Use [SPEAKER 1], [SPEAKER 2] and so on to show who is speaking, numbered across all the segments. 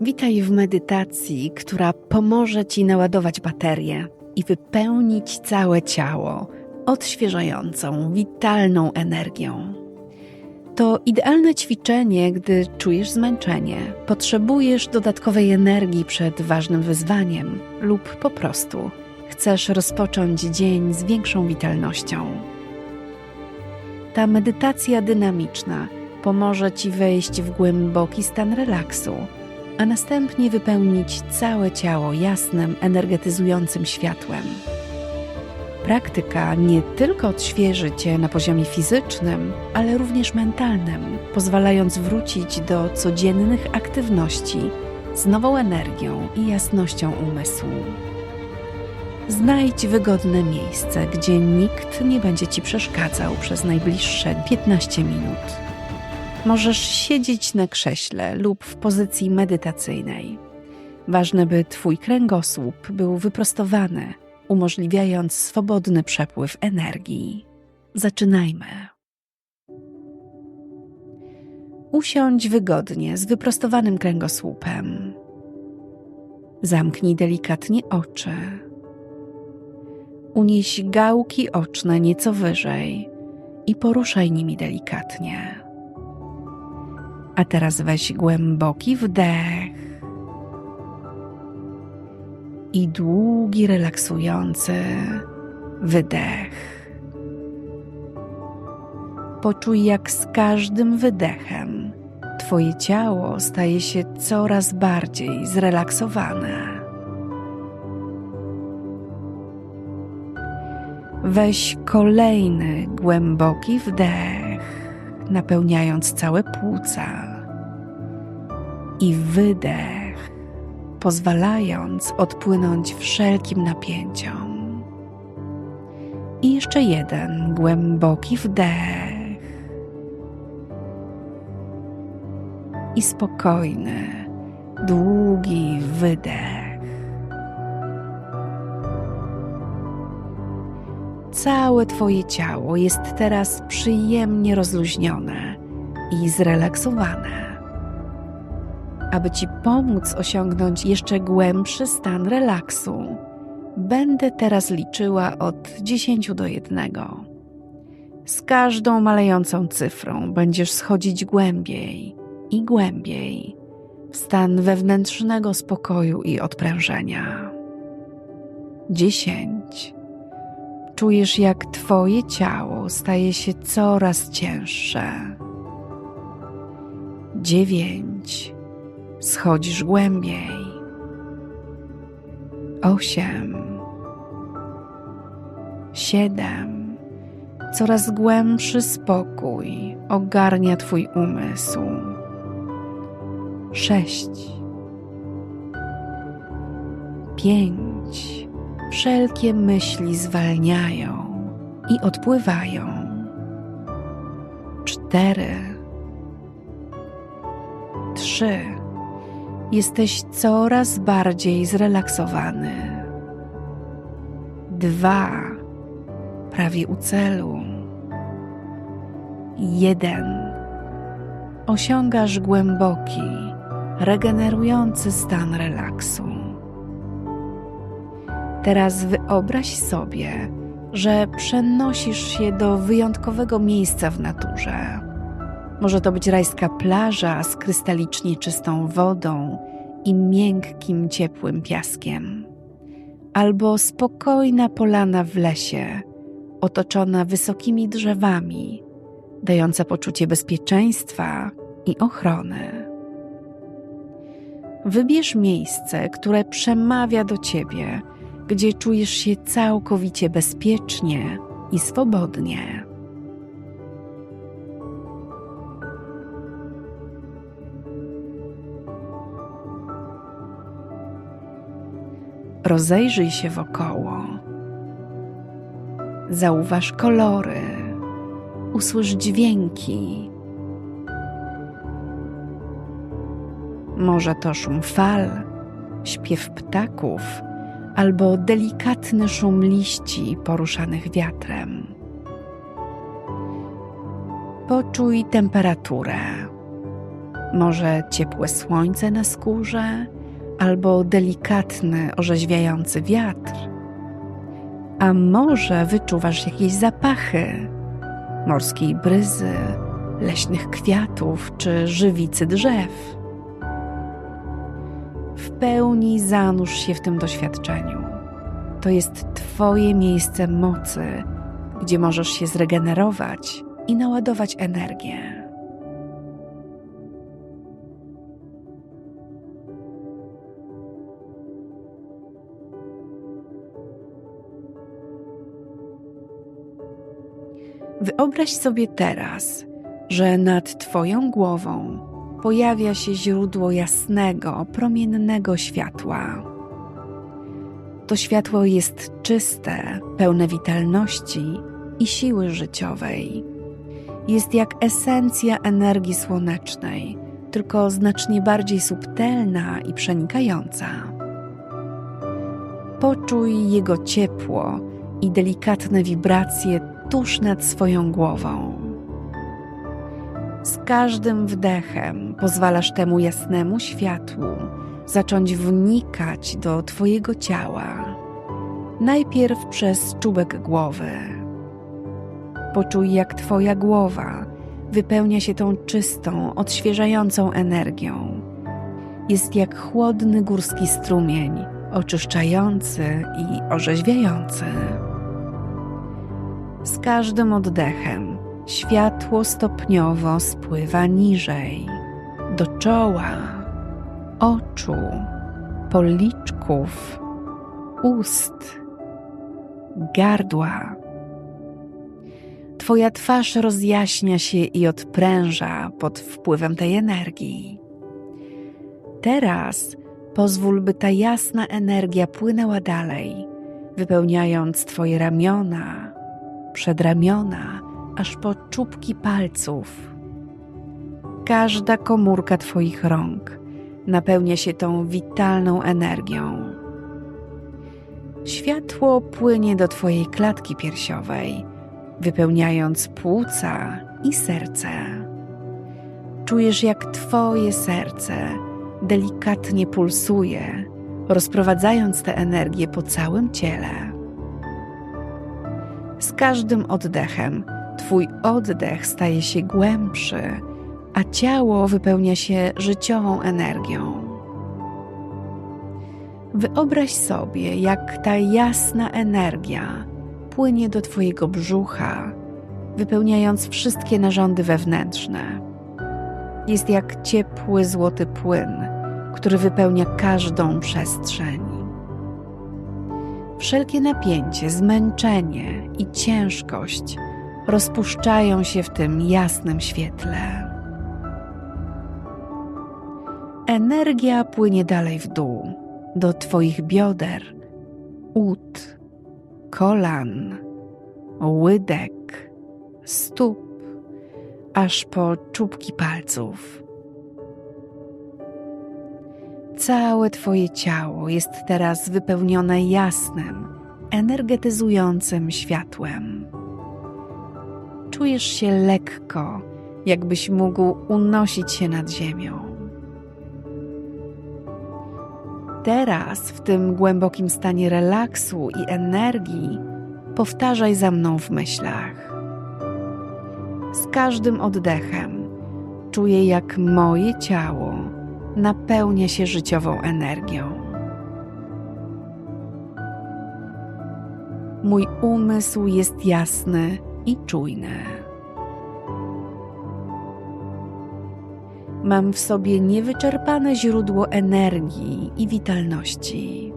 [SPEAKER 1] Witaj w medytacji, która pomoże Ci naładować baterię i wypełnić całe ciało odświeżającą, witalną energią. To idealne ćwiczenie, gdy czujesz zmęczenie, potrzebujesz dodatkowej energii przed ważnym wyzwaniem lub po prostu chcesz rozpocząć dzień z większą witalnością. Ta medytacja dynamiczna pomoże Ci wejść w głęboki stan relaksu, a następnie wypełnić całe ciało jasnym, energetyzującym światłem. Praktyka nie tylko odświeży Cię na poziomie fizycznym, ale również mentalnym, pozwalając wrócić do codziennych aktywności z nową energią i jasnością umysłu. Znajdź wygodne miejsce, gdzie nikt nie będzie Ci przeszkadzał przez najbliższe 15 minut. Możesz siedzieć na krześle lub w pozycji medytacyjnej. Ważne, by Twój kręgosłup był wyprostowany, umożliwiając swobodny przepływ energii. Zaczynajmy. Usiądź wygodnie z wyprostowanym kręgosłupem. Zamknij delikatnie oczy. Unieś gałki oczne nieco wyżej i poruszaj nimi delikatnie. A teraz weź głęboki wdech i długi, relaksujący wydech. Poczuj, jak z każdym wydechem Twoje ciało staje się coraz bardziej zrelaksowane. Weź kolejny głęboki wdech, napełniając całe płuca, i wydech, pozwalając odpłynąć wszelkim napięciom. I jeszcze jeden głęboki wdech i spokojny, długi wydech. Całe Twoje ciało jest teraz przyjemnie rozluźnione i zrelaksowane. Aby Ci pomóc osiągnąć jeszcze głębszy stan relaksu, będę teraz liczyła od 10 do 1. Z każdą malejącą cyfrą będziesz schodzić głębiej i głębiej w stan wewnętrznego spokoju i odprężenia. 10. Czujesz, jak Twoje ciało staje się coraz cięższe. 9 schodzisz głębiej. Osiem, siedem, coraz głębszy spokój ogarnia Twój umysł. Sześć, pięć, wszelkie myśli zwalniają i odpływają. Cztery, trzy, jesteś coraz bardziej zrelaksowany. Dwa, prawie u celu. Jeden, osiągasz głęboki, regenerujący stan relaksu. Teraz wyobraź sobie, że przenosisz się do wyjątkowego miejsca w naturze może to być rajska plaża z krystalicznie czystą wodą i miękkim, ciepłym piaskiem, albo spokojna polana w lesie, otoczona wysokimi drzewami, dająca poczucie bezpieczeństwa i ochrony. Wybierz miejsce, które przemawia do ciebie, gdzie czujesz się całkowicie bezpiecznie i swobodnie. Rozejrzyj się wokoło. Zauważ kolory, usłysz dźwięki. Może to szum fal, śpiew ptaków albo delikatny szum liści poruszanych wiatrem. Poczuj temperaturę. Może ciepłe słońce na skórze, albo delikatny, orzeźwiający wiatr. A może wyczuwasz jakieś zapachy morskiej bryzy, leśnych kwiatów czy żywicy drzew. Pełni zanurz się w tym doświadczeniu. To jest Twoje miejsce mocy, gdzie możesz się zregenerować i naładować energię. Wyobraź sobie teraz, że nad Twoją głową pojawia się źródło jasnego, promiennego światła. To światło jest czyste, pełne witalności i siły życiowej. Jest jak esencja energii słonecznej, tylko znacznie bardziej subtelna i przenikająca. Poczuj jego ciepło i delikatne wibracje tuż nad swoją głową. Z każdym wdechem pozwalasz temu jasnemu światłu zacząć wnikać do Twojego ciała, najpierw przez czubek głowy. Poczuj, jak Twoja głowa wypełnia się tą czystą, odświeżającą energią. Jest jak chłodny górski strumień, oczyszczający i orzeźwiający. Z każdym oddechem światło stopniowo spływa niżej, do czoła, oczu, policzków, ust, gardła. Twoja twarz rozjaśnia się i odpręża pod wpływem tej energii. Teraz pozwól, by ta jasna energia płynęła dalej, wypełniając Twoje ramiona, przedramiona, aż po czubki palców. Każda komórka Twoich rąk napełnia się tą witalną energią. Światło płynie do Twojej klatki piersiowej, wypełniając płuca i serce. Czujesz, jak Twoje serce delikatnie pulsuje, rozprowadzając tę energię po całym ciele. Z każdym oddechem Twój oddech staje się głębszy, a ciało wypełnia się życiową energią. Wyobraź sobie, jak ta jasna energia płynie do Twojego brzucha, wypełniając wszystkie narządy wewnętrzne. Jest jak ciepły złoty płyn, który wypełnia każdą przestrzeń. Wszelkie napięcie, zmęczenie i ciężkość rozpuszczają się w tym jasnym świetle. Energia płynie dalej w dół, do Twoich bioder, ud, kolan, łydek, stóp, aż po czubki palców. Całe Twoje ciało jest teraz wypełnione jasnym, energetyzującym światłem. Czujesz się lekko, jakbyś mógł unosić się nad ziemią. Teraz, w tym głębokim stanie relaksu i energii, powtarzaj za mną w myślach. Z każdym oddechem czuję, jak moje ciało napełnia się życiową energią. Mój umysł jest jasny i czujny. Mam w sobie niewyczerpane źródło energii i witalności.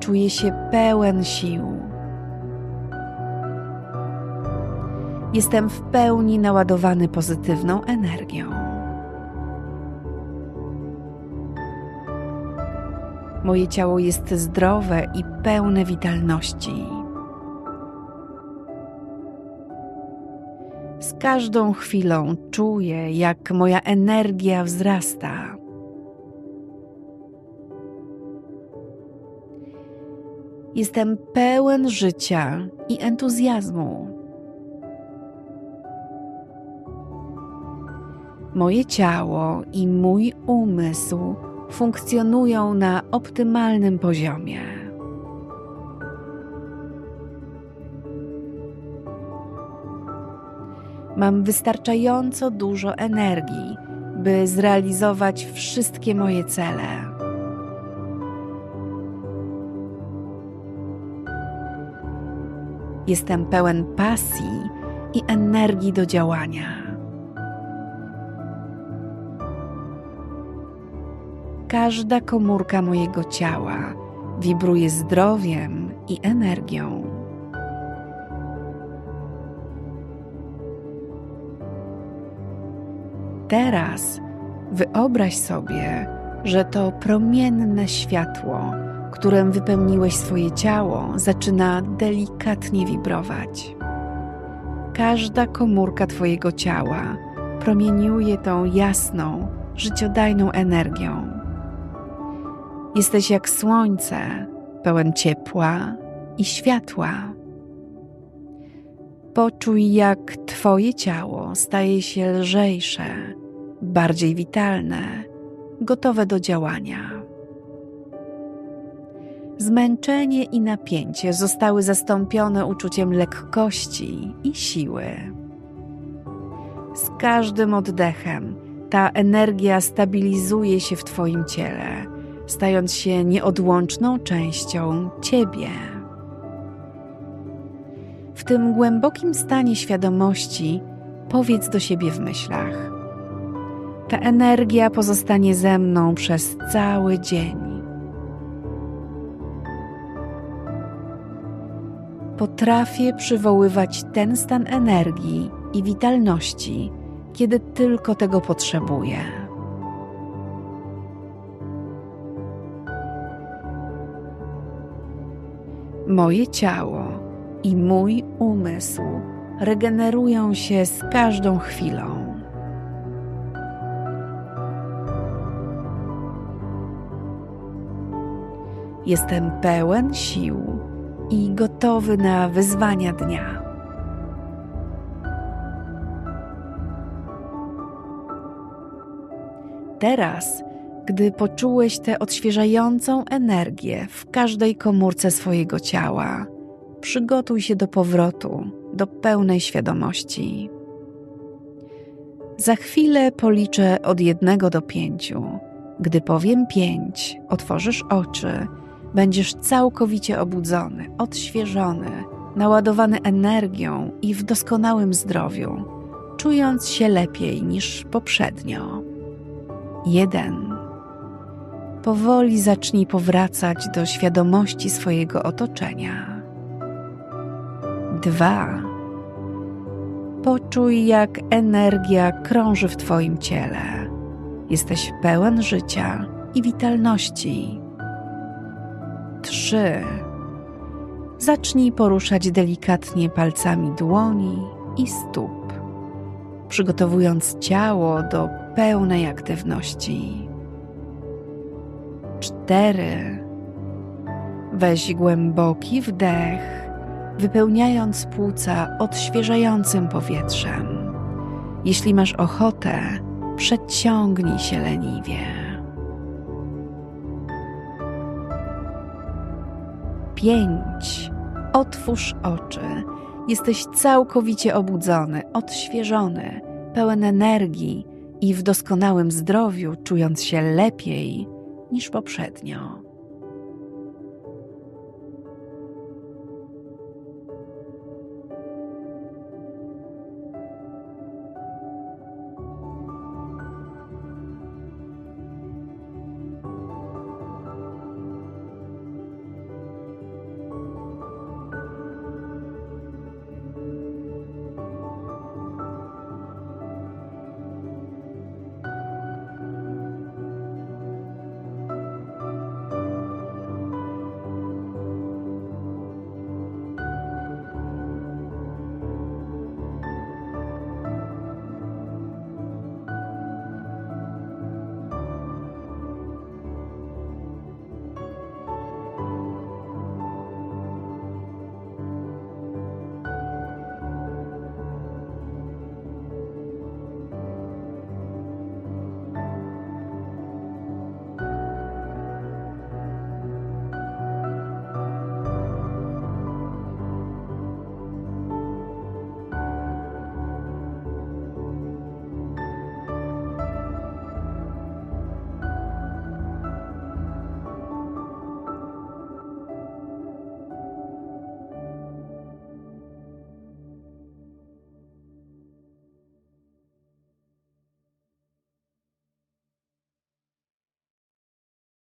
[SPEAKER 1] Czuję się pełen sił Jestem w pełni naładowany pozytywną energią. Moje ciało jest zdrowe i pełne witalności. Z każdą chwilą czuję, jak moja energia wzrasta. Jestem pełen życia i entuzjazmu. Moje ciało i mój umysł funkcjonują na optymalnym poziomie. Mam wystarczająco dużo energii, by zrealizować wszystkie moje cele. Jestem pełen pasji i energii do działania. Każda komórka mojego ciała wibruje zdrowiem i energią. Teraz wyobraź sobie, że to promienne światło, którym wypełniłeś swoje ciało, zaczyna delikatnie wibrować. Każda komórka Twojego ciała promieniuje tą jasną, życiodajną energią. Jesteś jak słońce, pełen ciepła i światła. Poczuj, jak Twoje ciało staje się lżejsze, bardziej witalne, gotowe do działania. Zmęczenie i napięcie zostały zastąpione uczuciem lekkości i siły. Z każdym oddechem ta energia stabilizuje się w Twoim ciele, stając się nieodłączną częścią Ciebie. W tym głębokim stanie świadomości powiedz do siebie w myślach: Ta energia pozostanie ze mną przez cały dzień. Potrafię przywoływać ten stan energii i witalności, kiedy tylko tego potrzebuję. Moje ciało i mój umysł regenerują się z każdą chwilą. Jestem pełen sił i gotowy na wyzwania dnia. Teraz, gdy poczułeś tę odświeżającą energię w każdej komórce swojego ciała, przygotuj się do powrotu do pełnej świadomości. Za chwilę policzę od jednego do pięciu. Gdy powiem pięć, otworzysz oczy będziesz całkowicie obudzony, odświeżony, naładowany energią i w doskonałym zdrowiu, czując się lepiej niż poprzednio. Jeden. Powoli zacznij powracać do świadomości swojego otoczenia. Dwa. Poczuj, jak energia krąży w Twoim ciele. Jesteś pełen życia i witalności trzy. Zacznij poruszać delikatnie palcami dłoni i stóp, przygotowując ciało do pełnej aktywności. Cztery. Weź głęboki wdech, wypełniając płuca odświeżającym powietrzem. Jeśli masz ochotę, przeciągnij się leniwie. pięć. Otwórz oczy. Jesteś całkowicie obudzony, odświeżony, pełen energii i w doskonałym zdrowiu, czując się lepiej niż poprzednio.